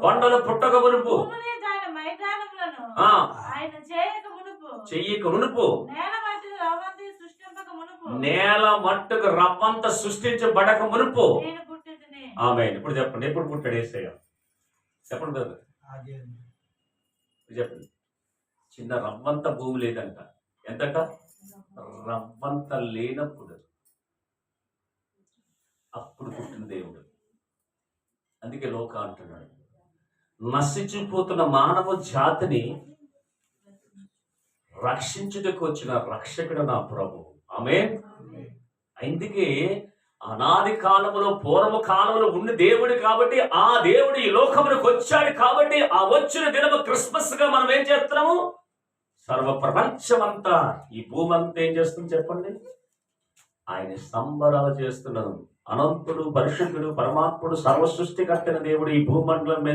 కొండలు పుట్టక మునుపు. భూమిని దాని మైదానములను ఆ. ఆయన చేయక మునుపు. చెయ్యక మునుపు. నేల మట్టుకు రవ్వంత సృష్టించబడక మునుపు. ఆమె ఇప్పుడు చెప్పండి. ఎప్పుడు పుట్టాడు ఏసయ్య? చెప్పండి బ్రదర్. చెప్పండి. చిన్న రవ్వంత భూమి లేదంట. ఎంతట? రవ్వంత లేనప్పుడు. అప్పుడు పుట్టిన దేవుడు. అందుకే లోక అంటున్నాడు. నశించిపోతున్న మానవ జాతిని రక్షించుటకు వచ్చిన రక్షకుడు నా ప్రభు. ఆమె అందుకే అనాది కాలంలో పూర్వ కాలంలో ఉన్న దేవుడు కాబట్టి ఆ దేవుడు ఈ లోకములకు వచ్చాడు కాబట్టి ఆ వచ్చిన దినము క్రిస్మస్గా మనం ఏం చేస్తున్నాము? సర్వ ప్రపంచమంతా ఈ భూమి అంతా ఏం చేస్తుంది చెప్పండి? ఆయన సంబరాలు చేస్తున్నాను అనంతుడు పరిశుద్ధుడు పరమాత్ముడు సర్వ సృష్టికర్తన దేవుడు ఈ భూమండలం మీద